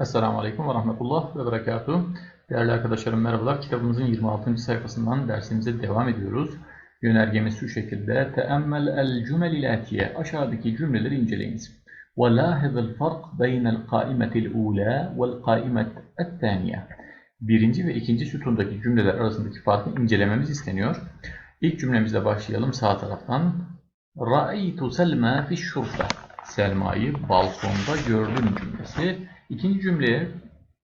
Esselamu Aleyküm ve Rahmetullah ve Berekatuhu. Değerli arkadaşlarım merhabalar. Kitabımızın 26. sayfasından dersimize devam ediyoruz. Yönergemiz şu şekilde. Teemmel el cümel atiye. Aşağıdaki cümleleri inceleyiniz. Ve lahizil fark beynel kaimetil ula vel kaimet ettaniye. Birinci ve ikinci sütundaki cümleler arasındaki farkı incelememiz isteniyor. İlk cümlemizle başlayalım sağ taraftan. Ra'aytu Selma fi şurfe. Selma'yı balkonda gördüm cümlesi. İkinci cümleye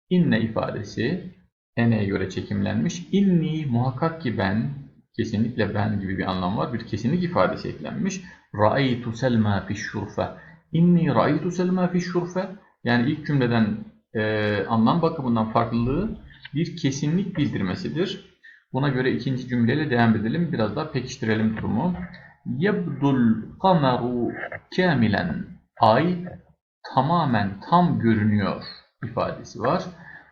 inne ifadesi ene'ye göre çekimlenmiş. İnni muhakkak ki ben, kesinlikle ben gibi bir anlam var. Bir kesinlik ifadesi eklenmiş. Ra'aytu Selma fi şurfe. İnni ra'aytu Selma fi şurfe. Yani ilk cümleden e, anlam bakımından farklılığı bir kesinlik bildirmesidir. Buna göre ikinci cümleyle devam edelim. Biraz daha pekiştirelim durumu. Yebdul kameru kamilen. Ay tamamen tam görünüyor ifadesi var.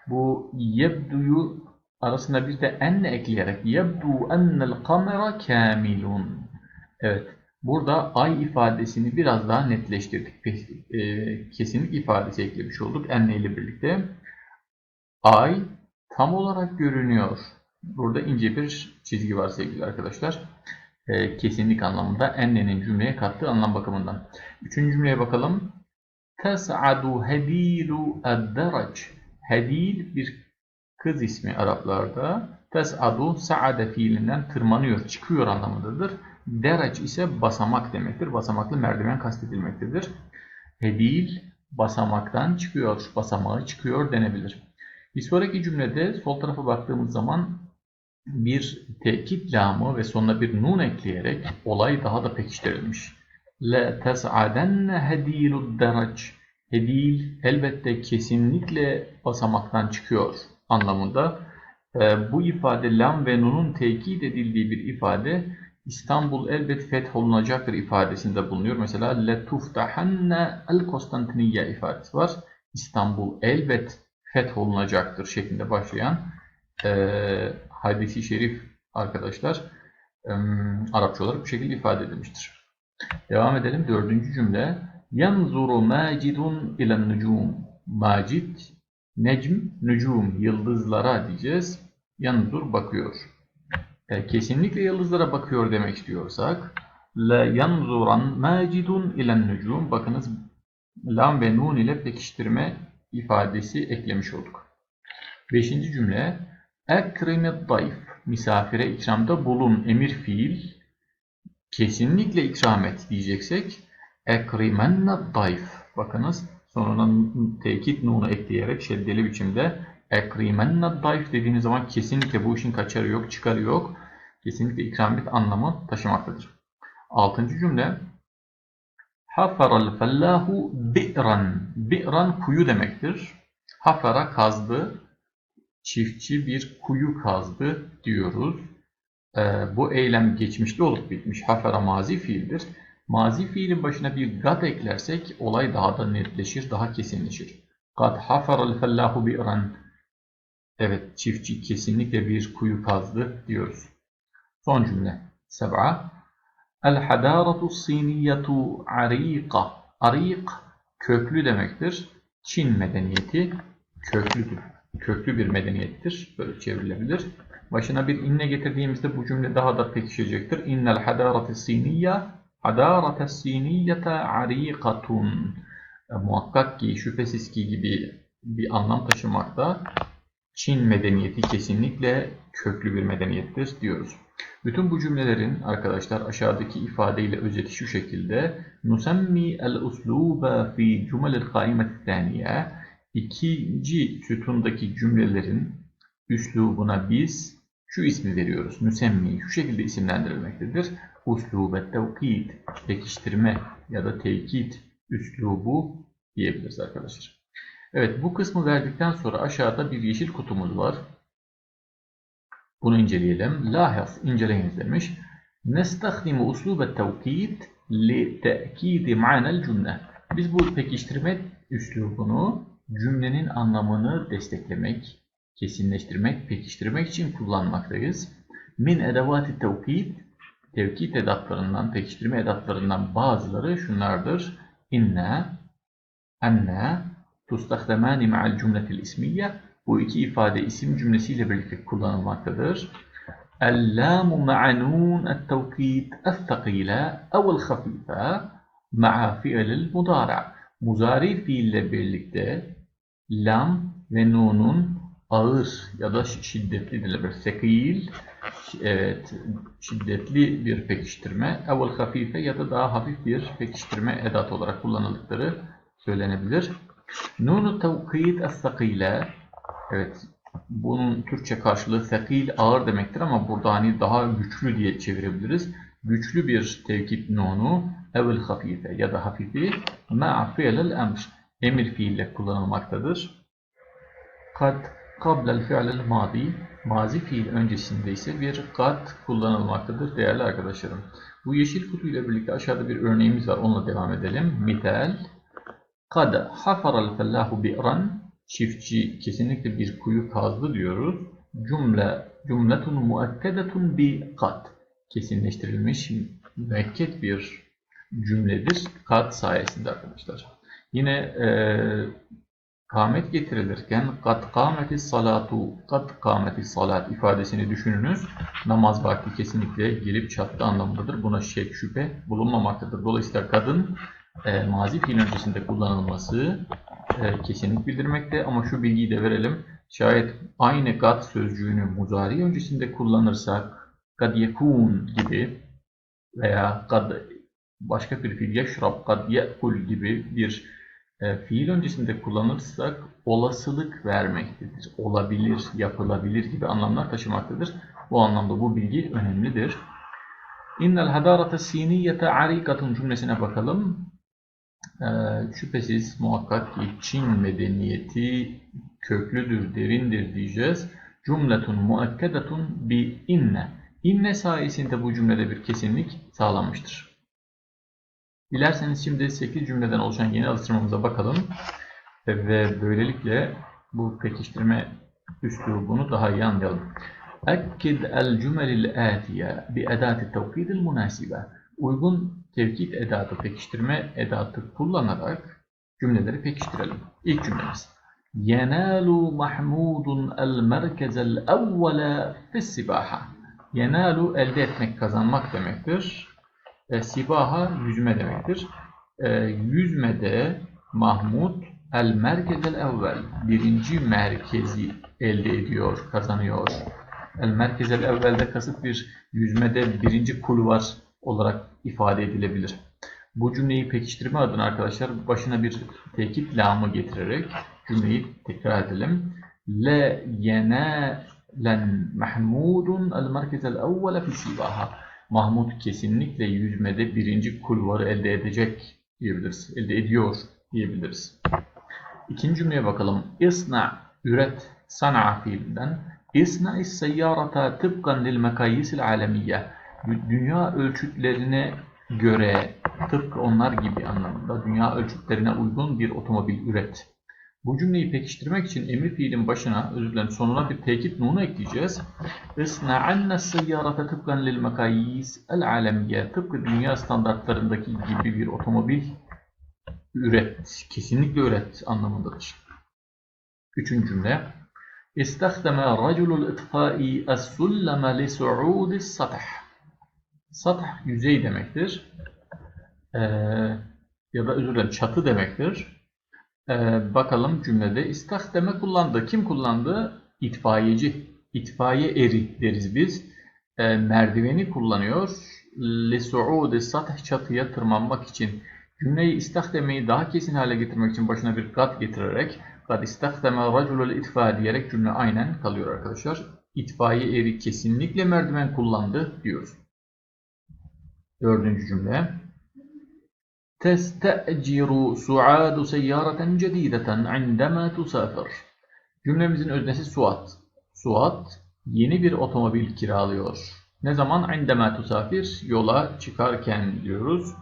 Bu yebduyu arasında bir de enne ekleyerek yebdu ennel kamera kamilun. Evet. Burada ay ifadesini biraz daha netleştirdik. E, kesinlik ifadesi eklemiş olduk enne ile birlikte. Ay tam olarak görünüyor. Burada ince bir çizgi var sevgili arkadaşlar. E, kesinlik anlamında ennenin cümleye kattığı anlam bakımından. Üçüncü cümleye bakalım. Tes'adu hedilu edderac. Hedil bir kız ismi Araplarda. Tes'adu sa'ade fiilinden tırmanıyor, çıkıyor anlamındadır. Derac ise basamak demektir. Basamaklı merdiven kastedilmektedir. Hedil basamaktan çıkıyor, basamağı çıkıyor denebilir. Bir sonraki cümlede sol tarafa baktığımız zaman bir tekit lamı ve sonuna bir nun ekleyerek olay daha da pekiştirilmiş. Le tes'adenne hedilud derac. Hedil elbette kesinlikle basamaktan çıkıyor anlamında. E, bu ifade lam ve nunun tekit edildiği bir ifade İstanbul elbet fetholunacaktır ifadesinde bulunuyor. Mesela le tuftahanne el Konstantiniye ifadesi var. İstanbul elbet fetholunacaktır şeklinde başlayan e, hadisi şerif arkadaşlar e, Arapça olarak bu şekilde ifade edilmiştir. Devam edelim. Dördüncü cümle. Yanzuru macidun ilen nucum. Macid, necm, nucum, yıldızlara diyeceğiz. Yanzur bakıyor. E, kesinlikle yıldızlara bakıyor demek istiyorsak la yanzuran macidun ilen nucum. Bakınız lam ve nun ile pekiştirme ifadesi eklemiş olduk. Beşinci cümle. Ekrimet dayf. Misafire ikramda bulun. Emir fiil kesinlikle ikram et diyeceksek ekrimenne dayf. Bakınız sonuna tekit nunu ekleyerek şeddeli biçimde ekrimenne dayf dediğiniz zaman kesinlikle bu işin kaçarı yok, çıkarı yok. Kesinlikle ikram et anlamı taşımaktadır. Altıncı cümle Hafaral fellahu bi'ran. Bi'ran kuyu demektir. Hafara kazdı. Çiftçi bir kuyu kazdı diyoruz. Ee, bu eylem geçmişte olup bitmiş. Hafera mazi fiildir. Mazi fiilin başına bir gad eklersek olay daha da netleşir, daha kesinleşir. Kad haferal fellahu bi'ran. Evet, çiftçi kesinlikle bir kuyu kazdı diyoruz. Son cümle. Seb'a. El hadaratu siniyetu ariqa. Arik köklü demektir. Çin medeniyeti köklüdür. Köklü bir medeniyettir. Böyle çevrilebilir. Başına bir inne getirdiğimizde bu cümle daha da pekişecektir. İnnel hadarate siniyye hadarate siniyete arikatun. E, muhakkak ki, şüphesiz ki gibi bir anlam taşımakta. Çin medeniyeti kesinlikle köklü bir medeniyettir diyoruz. Bütün bu cümlelerin arkadaşlar aşağıdaki ifadeyle özeti şu şekilde. Nusemmi el usluba fi cumelil kaimet thaniye. İkinci sütundaki cümlelerin üslubuna biz şu ismi veriyoruz. Müsemmi şu şekilde isimlendirilmektedir. Uslubet tevkid, pekiştirme ya da tekit üslubu diyebiliriz arkadaşlar. Evet bu kısmı verdikten sonra aşağıda bir yeşil kutumuz var. Bunu inceleyelim. Lahaz inceleyiniz demiş. Nestahdimu uslubet tevkid li te'kidi ma'nel cümle. Biz bu pekiştirme üslubunu cümlenin anlamını desteklemek, kesinleştirmek, pekiştirmek için kullanmaktayız. Min edevati tevkid, tevkid edatlarından, pekiştirme edatlarından bazıları şunlardır. İnne, enne, تُسْتَخْدَمَانِ مَعَ الْجُمْلَةِ الْاِسْمِيَّةِ Bu iki ifade isim cümlesiyle birlikte kullanılmaktadır. اللام مع نون التوكيد الثقيلة أو الخفيفة مع فعل المضارع Muzari fiille birlikte lam ve nunun ağır ya da şiddetli denilebilir. Sekil, evet, şiddetli bir pekiştirme. Evvel hafife ya da daha hafif bir pekiştirme edat olarak kullanıldıkları söylenebilir. Nunu tevkid es-sakile Evet, bunun Türkçe karşılığı sekil ağır demektir ama burada hani daha güçlü diye çevirebiliriz. Güçlü bir tevkid nunu evvel hafife ya da hafifi ma'a fi'lel emr emir fiille kullanılmaktadır. Kad kablel fi'lel madi mazi fiil öncesinde ise bir kad kullanılmaktadır değerli arkadaşlarım. Bu yeşil kutu ile birlikte aşağıda bir örneğimiz var. Onunla devam edelim. Mital Kad hafaral fellahu bi'ran çiftçi kesinlikle bir kuyu kazdı diyoruz. Cümle cümletun muakkedetun bi kad kesinleştirilmiş müekket bir cümledir kad sayesinde arkadaşlar. Yine e, kâmet getirilirken kad kâmeti salatu kad kâmeti salat ifadesini düşününüz. Namaz vakti kesinlikle gelip çattı anlamındadır. Buna şek şüphe bulunmamaktadır. Dolayısıyla kadın e, mazi fiil öncesinde kullanılması e, kesinlik bildirmekte ama şu bilgiyi de verelim. Şayet aynı kad sözcüğünü muzari öncesinde kullanırsak kad yekun gibi veya kad başka bir fiil yeşrab kad yekul gibi bir e, fiil öncesinde kullanırsak olasılık vermektedir. Olabilir, yapılabilir gibi anlamlar taşımaktadır. Bu anlamda bu bilgi önemlidir. İnnel hadarate siniyete arikatun cümlesine bakalım. Ee, şüphesiz muhakkak ki Çin medeniyeti köklüdür, derindir diyeceğiz. Cümletun muakkedetun bi inne. İnne sayesinde bu cümlede bir kesinlik sağlanmıştır. Dilerseniz şimdi 8 cümleden oluşan yeni alıştırmamıza bakalım. Ve böylelikle bu pekiştirme üslubunu daha iyi anlayalım. Ekkid el cümelil atiye bi edati tevkidil munasibe. Uygun tevkid edatı, pekiştirme edatı kullanarak cümleleri pekiştirelim. İlk cümlemiz. Yenalu Mahmudun el merkezel evvele fissibaha. Yenalu elde etmek, kazanmak demektir. E, sibaha yüzme demektir. E, yüzmede Mahmud el merkezel evvel birinci merkezi elde ediyor, kazanıyor. El merkezel evvelde kasıt bir yüzmede birinci kulvar olarak ifade edilebilir. Bu cümleyi pekiştirme adına arkadaşlar başına bir tekit lamı getirerek cümleyi tekrar edelim. Le yenalen Mahmudun el merkezel evvele fi sibaha. Mahmud kesinlikle yüzmede birinci kulvarı elde edecek diyebiliriz. Elde ediyor diyebiliriz. İkinci cümleye bakalım. İsna, üret, sana fiilinden. İsna is seyyarata tıbkan lil mekayisil alemiyye dünya ölçütlerine göre tıpkı onlar gibi anlamında dünya ölçütlerine uygun bir otomobil üret. Bu cümleyi pekiştirmek için emir fiilin başına, özür dilerim sonuna bir tekit nunu ekleyeceğiz. İsna'anne seyyarete tıpkan lil mekayis el alemiye. Tıpkı dünya standartlarındaki gibi bir otomobil üret. Kesinlikle üret anlamındadır. Üçüncü cümle. İstahdeme raculul itfai es-sulleme li su'udis satah. Sath yüzey demektir. Ee, ya da özür dilerim çatı demektir. Ee, bakalım cümlede istahdeme kullandı. Kim kullandı? İtfaiyeci. İtfaiye eri deriz biz. Ee, merdiveni kullanıyor. Lesu'ude sath çatıya tırmanmak için. Cümleyi istahdemeyi daha kesin hale getirmek için başına bir kat getirerek kad istahdeme raculul itfa diyerek cümle aynen kalıyor arkadaşlar. İtfaiye eri kesinlikle merdiven kullandı diyoruz. Dördüncü cümle. Testeciru suadu seyyareten cedideten indema tusafir. Cümlemizin öznesi Suat. Suat yeni bir otomobil kiralıyor. Ne zaman? İndema tusafir. Yola çıkarken diyoruz.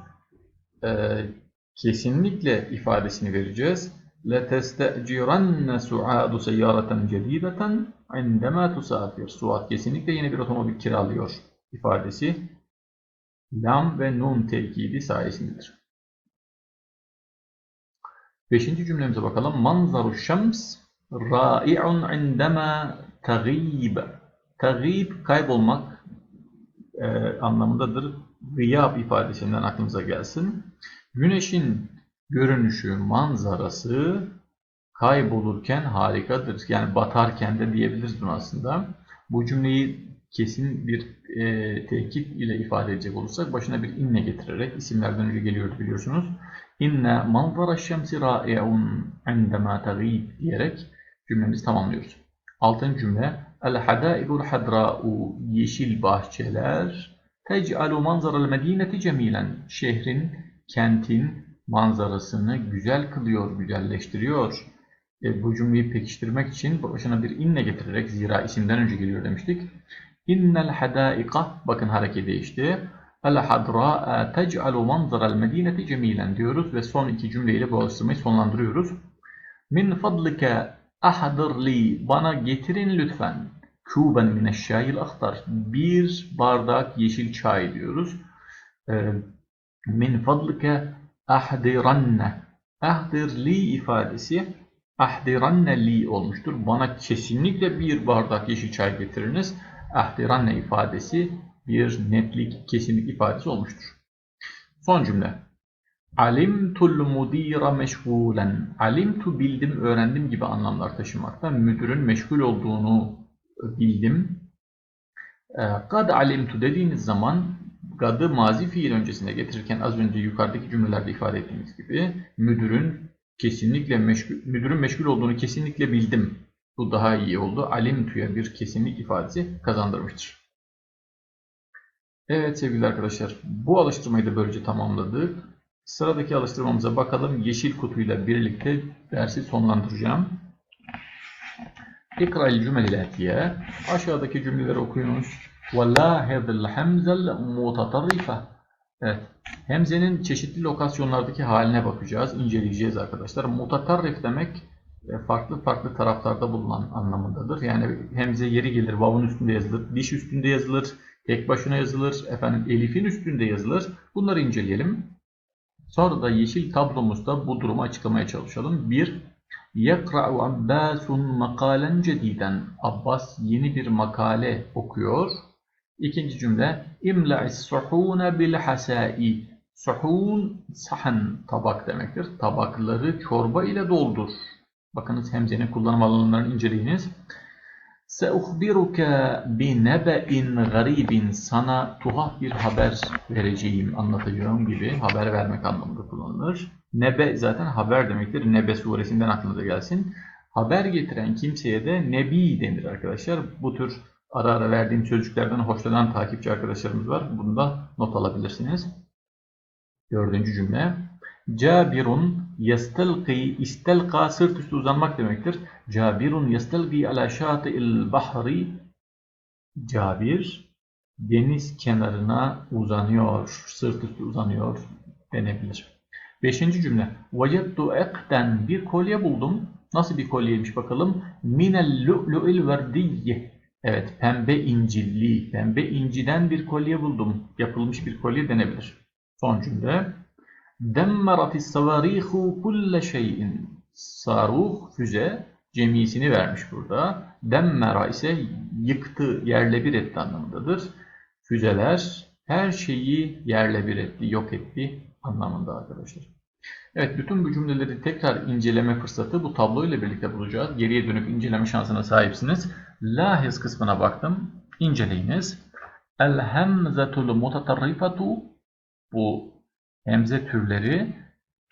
Ee, kesinlikle ifadesini vereceğiz. لَتَسْتَأْجِرَنَّ سُعَادُ سَيَّارَةً جَد۪يدَةً عِنْدَمَا تُسَافِرْ Suat kesinlikle yeni bir otomobil kiralıyor ifadesi lam ve nun tevkidi sayesindedir. Beşinci cümlemize bakalım. Manzaru şems rai'un indema tagib. Tagib kaybolmak e, anlamındadır. Gıyab ifadesinden aklımıza gelsin. Güneşin görünüşü, manzarası kaybolurken harikadır. Yani batarken de diyebiliriz bunu aslında. Bu cümleyi kesin bir e, tekit ile ifade edecek olursak başına bir inne getirerek isimlerden önce geliyordu biliyorsunuz. İnne manzara şemsi ra'i'un indema tagib diyerek cümlemizi tamamlıyoruz. Altıncı cümle El hadaibul hadra'u yeşil bahçeler tec'alu manzaral medineti cemilen şehrin, kentin manzarasını güzel kılıyor, güzelleştiriyor. E, bu cümleyi pekiştirmek için başına bir inne getirerek zira isimden önce geliyor demiştik. İnnel hadaika bakın hareket değişti. El hadra'a tec'alu manzaral medineti cemilen diyoruz ve son iki cümleyle bu alıştırmayı sonlandırıyoruz. Min fadlike ahdır li bana getirin lütfen kuben mineşşayil ahtar bir bardak yeşil çay diyoruz. E, min fadlike ahdiranne ahdir li ifadesi ahdiranne li olmuştur. Bana kesinlikle bir bardak yeşil çay getiriniz. Ahdiranne ifadesi bir netlik, kesinlik ifadesi olmuştur. Son cümle. Alimtul mudira meşgulen. Alimtu bildim, öğrendim gibi anlamlar taşımakta. Müdürün meşgul olduğunu bildim. Kad alimtu dediğiniz zaman gadı mazi fiil öncesine getirirken az önce yukarıdaki cümlelerde ifade ettiğimiz gibi müdürün kesinlikle meşgul, müdürün meşgul olduğunu kesinlikle bildim. Bu daha iyi oldu. Alimtu'ya bir kesinlik ifadesi kazandırmıştır. Evet sevgili arkadaşlar bu alıştırmayı da böylece tamamladık. Sıradaki alıştırmamıza bakalım. Yeşil kutuyla birlikte dersi sonlandıracağım. İkra'l cümlel atiye. Aşağıdaki cümleleri okuyunuz. وَلَاهِذِ الْحَمْزَ الْمُتَطَرِّفَ Evet. Hemzenin çeşitli lokasyonlardaki haline bakacağız, inceleyeceğiz arkadaşlar. Mutatarrif demek e, farklı farklı taraflarda bulunan anlamındadır. Yani hemze yeri gelir, vavun üstünde yazılır, diş üstünde yazılır, tek başına yazılır, efendim elifin üstünde yazılır. Bunları inceleyelim. Sonra da yeşil tablomuzda bu durumu açıklamaya çalışalım. 1. Yakra'u Abbasun makalen cediden. Abbas yeni bir makale okuyor. İkinci cümle suhune bil hasai. Suhun sahan tabak demektir. Tabakları çorba ile doldur. Bakınız hemzenin kullanım alanlarını inceleyiniz. Seuhbiruke bi nebe'in garibin sana tuhaf bir haber vereceğim, anlatacağım gibi haber vermek anlamında kullanılır. Nebe zaten haber demektir. Nebe suresinden aklınıza gelsin. Haber getiren kimseye de nebi denir arkadaşlar. Bu tür ara ara verdiğim sözcüklerden hoşlanan takipçi arkadaşlarımız var. Bunu da not alabilirsiniz. Dördüncü cümle. Cabirun yestelqi istelqa sırt üstü uzanmak demektir. Cabirun yestelqi ala şati'il bahri Cabir deniz kenarına uzanıyor, sırt üstü uzanıyor denebilir. Beşinci cümle. Vecettu ekten bir kolye buldum. Nasıl bir kolyeymiş bakalım. Minel lu'lu'il verdiyye. Evet pembe incilli, pembe inciden bir kolye buldum. Yapılmış bir kolye denebilir. Son cümle. Demmeratis savarihu kulle şeyin. Saruh, füze, cemisini vermiş burada. Demmera ise yıktı, yerle bir etti anlamındadır. Füzeler her şeyi yerle bir etti, yok etti anlamında arkadaşlar. Evet, bütün bu cümleleri tekrar inceleme fırsatı bu tablo ile birlikte bulacağız. Geriye dönüp inceleme şansına sahipsiniz. Lahiz kısmına baktım. İnceleyiniz. El hemzetul mutatarrifatu bu hemze türleri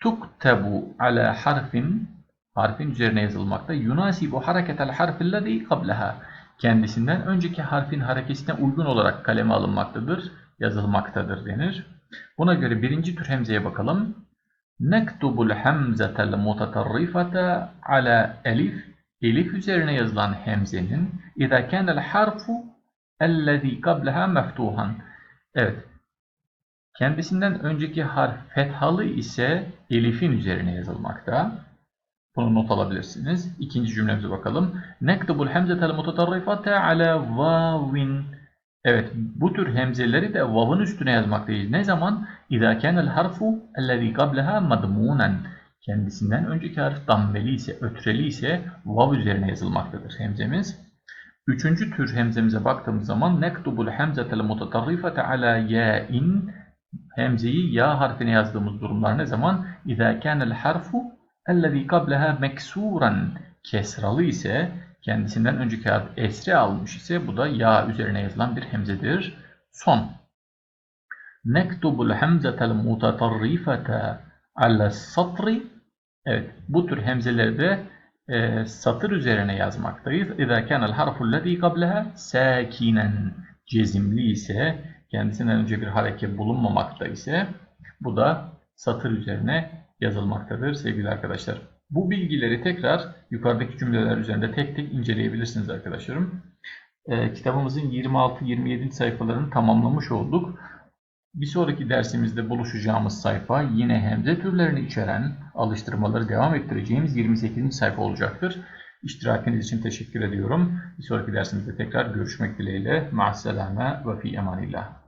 tuktebu ala harfin harfin üzerine yazılmakta. Yunasibu hareketel harfillezî kableha kendisinden önceki harfin harekesine uygun olarak kaleme alınmaktadır, yazılmaktadır denir. Buna göre birinci tür hemzeye bakalım. Nektubul hemzetel mutatarrifete ala elif elif üzerine yazılan hemzenin idâ kânel harfu ellezî kableha meftuhan. Evet, Kendisinden önceki harf fethalı ise elifin üzerine yazılmakta. Bunu not alabilirsiniz. İkinci cümlemize bakalım. Nektubul hemzetel mutatarrifate ala vavin. Evet bu tür hemzeleri de vav'ın üstüne yazmaktayız. Ne zaman? İzâ kânel harfu ellezî kableha madmûnen. Kendisinden önceki harf dammeli ise, ötreli ise vav üzerine yazılmaktadır hemzemiz. Üçüncü tür hemzemize baktığımız zaman nektubul hemzetel mutatarrifate ala yâin hemzeyi ya harfine yazdığımız durumlar ne zaman? İzâ kânel harfu ellezî kableha meksuran kesralı ise kendisinden önceki harf esre almış ise bu da ya üzerine yazılan bir hemzedir. Son. Nektubul hemzetel mutatarrifete ala satri Evet, bu tür hemzeleri de e, satır üzerine yazmaktayız. اِذَا كَانَ الْحَرْفُ الَّذ۪ي قَبْلَهَا سَاكِنًا Cezimli ise, kendisinden önce bir hareket bulunmamakta ise, bu da satır üzerine yazılmaktadır sevgili arkadaşlar. Bu bilgileri tekrar yukarıdaki cümleler üzerinde tek tek inceleyebilirsiniz arkadaşlarım. E, kitabımızın 26-27. sayfalarını tamamlamış olduk. Bir sonraki dersimizde buluşacağımız sayfa yine hemze türlerini içeren alıştırmaları devam ettireceğimiz 28. sayfa olacaktır. İştirakiniz için teşekkür ediyorum. Bir sonraki dersimizde tekrar görüşmek dileğiyle. Ma'asselame ve fi emanillah.